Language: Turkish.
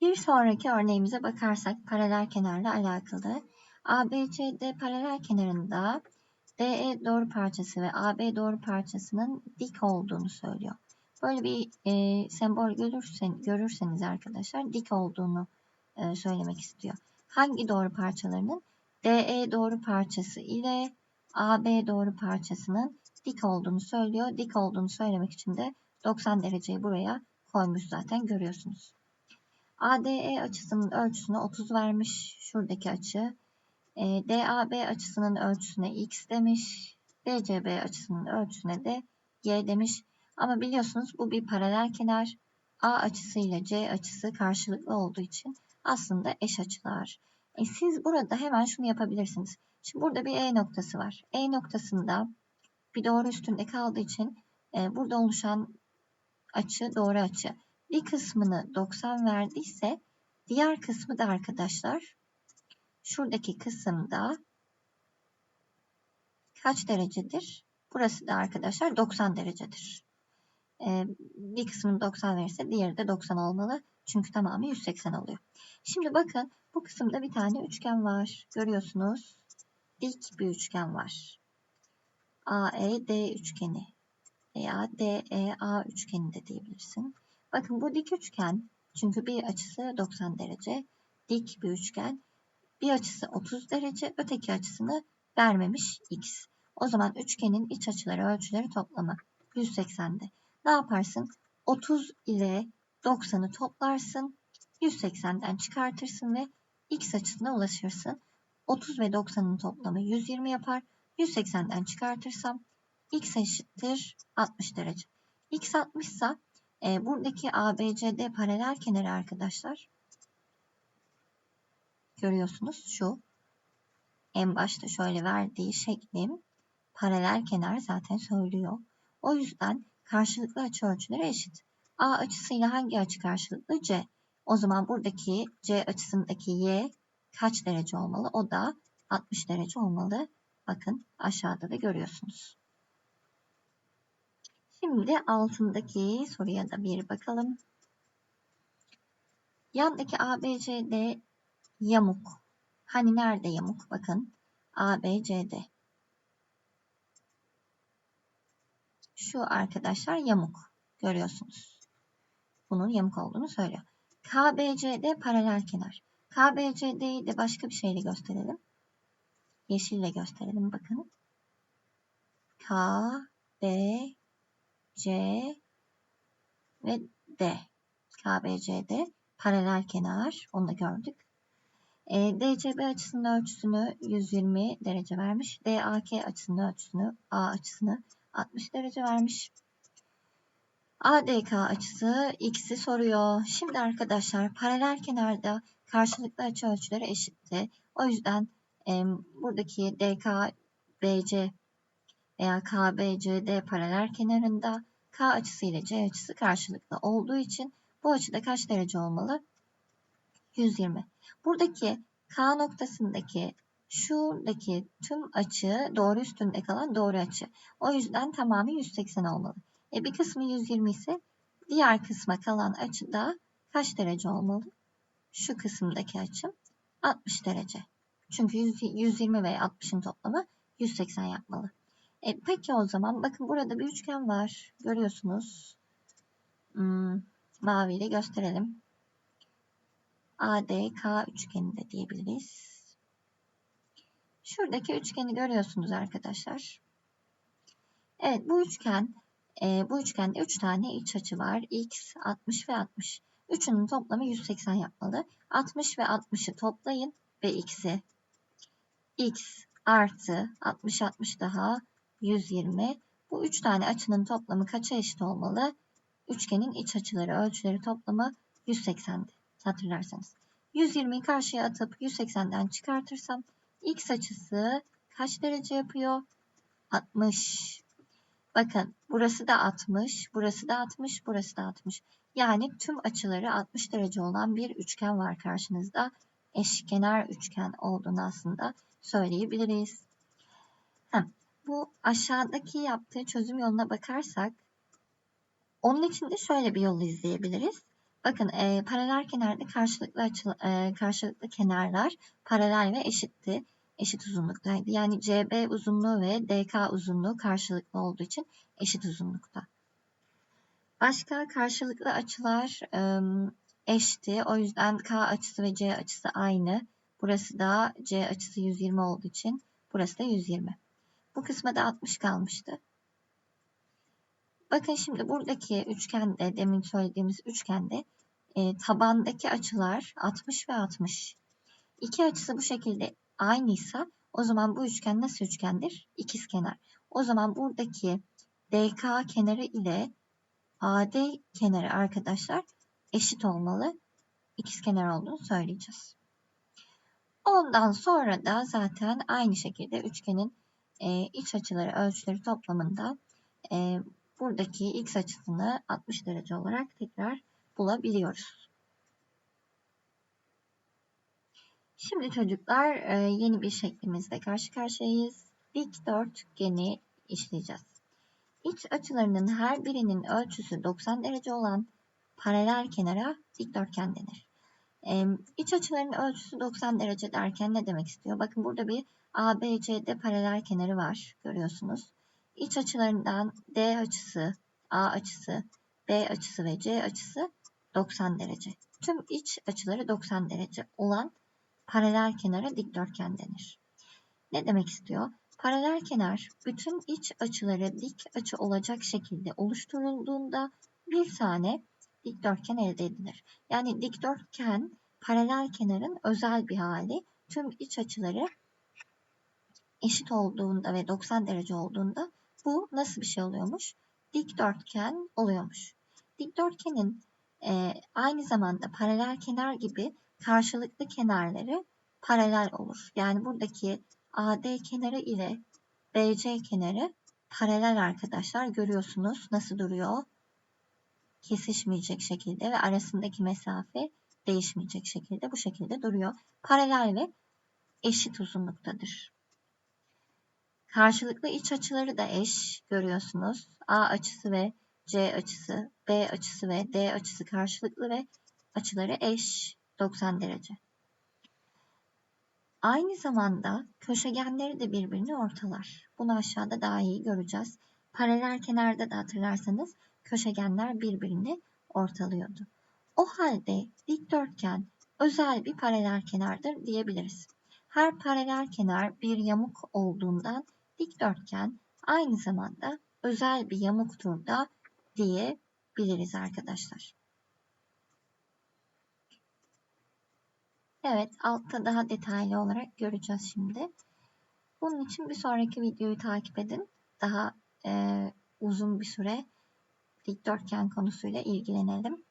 Bir sonraki örneğimize bakarsak paralel kenarla alakalı. ABCD paralel kenarında DE doğru parçası ve AB doğru parçasının dik olduğunu söylüyor. Böyle bir e, sembol görürsen, görürseniz arkadaşlar dik olduğunu e, söylemek istiyor. Hangi doğru parçalarının? DE doğru parçası ile AB doğru parçasının dik olduğunu söylüyor. Dik olduğunu söylemek için de 90 dereceyi buraya koymuş zaten görüyorsunuz. ADE açısının ölçüsünü 30 vermiş. Şuradaki açı. E, DAB açısının ölçüsüne x demiş. DCB açısının ölçüsüne de y demiş. Ama biliyorsunuz bu bir paralel kenar. A açısı ile C açısı karşılıklı olduğu için aslında eş açılar. E siz burada hemen şunu yapabilirsiniz. Şimdi burada bir E noktası var. E noktasında bir doğru üstünde kaldığı için e, burada oluşan açı doğru açı. Bir kısmını 90 verdiyse diğer kısmı da arkadaşlar şuradaki kısımda kaç derecedir? Burası da arkadaşlar 90 derecedir. Ee, bir kısmını 90 verirse diğeri de 90 olmalı. Çünkü tamamı 180 oluyor. Şimdi bakın bu kısımda bir tane üçgen var. Görüyorsunuz. Dik bir üçgen var. AED üçgeni veya DEA üçgeni de diyebilirsin. Bakın bu dik üçgen çünkü bir açısı 90 derece. Dik bir üçgen. Bir açısı 30 derece, öteki açısını vermemiş x. O zaman üçgenin iç açıları ölçüleri toplamı 180'de. Ne yaparsın? 30 ile 90'ı toplarsın. 180'den çıkartırsın ve x açısına ulaşırsın. 30 ve 90'ın toplamı 120 yapar. 180'den çıkartırsam x eşittir 60 derece. x 60 ise e, buradaki ABCD paralel kenarı arkadaşlar görüyorsunuz şu en başta şöyle verdiği şeklim paralel kenar zaten söylüyor. O yüzden karşılıklı açı ölçüleri eşit. A açısıyla hangi açı karşılıklı? C. O zaman buradaki C açısındaki Y kaç derece olmalı? O da 60 derece olmalı. Bakın aşağıda da görüyorsunuz. Şimdi altındaki soruya da bir bakalım. Yandaki ABCD yamuk. Hani nerede yamuk? Bakın ABCD. Şu arkadaşlar yamuk. Görüyorsunuz. Bunun yamuk olduğunu söylüyor. KBCD paralel kenar. KBCD'yi de başka bir şeyle gösterelim. Yeşille gösterelim bakın. K, B, C ve D. KBCD paralel kenar. Onu da gördük. E, DCB açısının ölçüsünü 120 derece vermiş. DAK açısının ölçüsünü A açısını 60 derece vermiş. ADK açısı x'i soruyor. Şimdi arkadaşlar paralel kenarda karşılıklı açı ölçüleri eşitti. O yüzden e, buradaki DK, BC veya KBCD paralel kenarında K açısı ile C açısı karşılıklı olduğu için bu açıda kaç derece olmalı? 120. Buradaki K noktasındaki şuradaki tüm açı doğru üstünde kalan doğru açı. O yüzden tamamı 180 olmalı. E bir kısmı 120 ise diğer kısma kalan açı da kaç derece olmalı? Şu kısımdaki açım 60 derece. Çünkü 120 ve 60'ın toplamı 180 yapmalı. E, peki o zaman bakın burada bir üçgen var. Görüyorsunuz. Hmm, maviyle gösterelim. ADK üçgeni de diyebiliriz. Şuradaki üçgeni görüyorsunuz arkadaşlar. Evet bu üçgen e, bu üçgende 3 tane iç açı var. X, 60 ve 60. Üçünün toplamı 180 yapmalı. 60 ve 60'ı toplayın ve x'i. x artı 60 60 daha 120. Bu 3 tane açının toplamı kaça eşit olmalı? Üçgenin iç açıları ölçüleri toplamı 180'di hatırlarsanız. 120'yi karşıya atıp 180'den çıkartırsam x açısı kaç derece yapıyor? 60. Bakın burası da 60, burası da 60, burası da 60. Yani tüm açıları 60 derece olan bir üçgen var karşınızda. Eşkenar üçgen olduğunu aslında söyleyebiliriz. Hem, bu aşağıdaki yaptığı çözüm yoluna bakarsak onun için de şöyle bir yolu izleyebiliriz. Bakın e, paralel kenarda karşılıklı açı, e, karşılıklı kenarlar paralel ve eşitti. Eşit uzunluktaydı. Yani CB uzunluğu ve DK uzunluğu karşılıklı olduğu için eşit uzunlukta. Başka karşılıklı açılar e, eşti. O yüzden K açısı ve C açısı aynı. Burası da C açısı 120 olduğu için burası da 120. Bu kısma da 60 kalmıştı. Bakın şimdi buradaki üçgende, demin söylediğimiz üçgende e, tabandaki açılar 60 ve 60. İki açısı bu şekilde aynıysa o zaman bu üçgen nasıl üçgendir? İkizkenar. O zaman buradaki DK kenarı ile AD kenarı arkadaşlar eşit olmalı. İkizkenar olduğunu söyleyeceğiz. Ondan sonra da zaten aynı şekilde üçgenin e, iç açıları ölçüleri toplamında e, buradaki x açısını 60 derece olarak tekrar bulabiliyoruz. Şimdi çocuklar e, yeni bir şeklimizde karşı karşıyayız. Dikdörtgeni işleyeceğiz. İç açılarının her birinin ölçüsü 90 derece olan paralel kenara dikdörtgen denir. E, iç açıların ölçüsü 90 derece derken ne demek istiyor? Bakın burada bir ABCD paralel kenarı var görüyorsunuz. İç açılarından D açısı, A açısı, B açısı ve C açısı 90 derece. Tüm iç açıları 90 derece olan paralel kenara dikdörtgen denir. Ne demek istiyor? Paralel kenar bütün iç açıları dik açı olacak şekilde oluşturulduğunda bir tane dikdörtgen elde edilir. Yani dikdörtgen paralel kenarın özel bir hali. Tüm iç açıları eşit olduğunda ve 90 derece olduğunda bu nasıl bir şey oluyormuş? Dikdörtgen oluyormuş. Dikdörtgenin e, aynı zamanda paralel kenar gibi karşılıklı kenarları paralel olur. Yani buradaki AD kenarı ile BC kenarı paralel arkadaşlar. Görüyorsunuz nasıl duruyor? Kesişmeyecek şekilde ve arasındaki mesafe değişmeyecek şekilde bu şekilde duruyor. Paralel ve eşit uzunluktadır. Karşılıklı iç açıları da eş görüyorsunuz. A açısı ve C açısı, B açısı ve D açısı karşılıklı ve açıları eş 90 derece. Aynı zamanda köşegenleri de birbirini ortalar. Bunu aşağıda daha iyi göreceğiz. Paralel kenarda da hatırlarsanız köşegenler birbirini ortalıyordu. O halde dikdörtgen özel bir paralel kenardır diyebiliriz. Her paralel kenar bir yamuk olduğundan dikdörtgen aynı zamanda özel bir yamuktur da diyebiliriz arkadaşlar. Evet, altta daha detaylı olarak göreceğiz şimdi. Bunun için bir sonraki videoyu takip edin. Daha e, uzun bir süre dikdörtgen konusuyla ilgilenelim.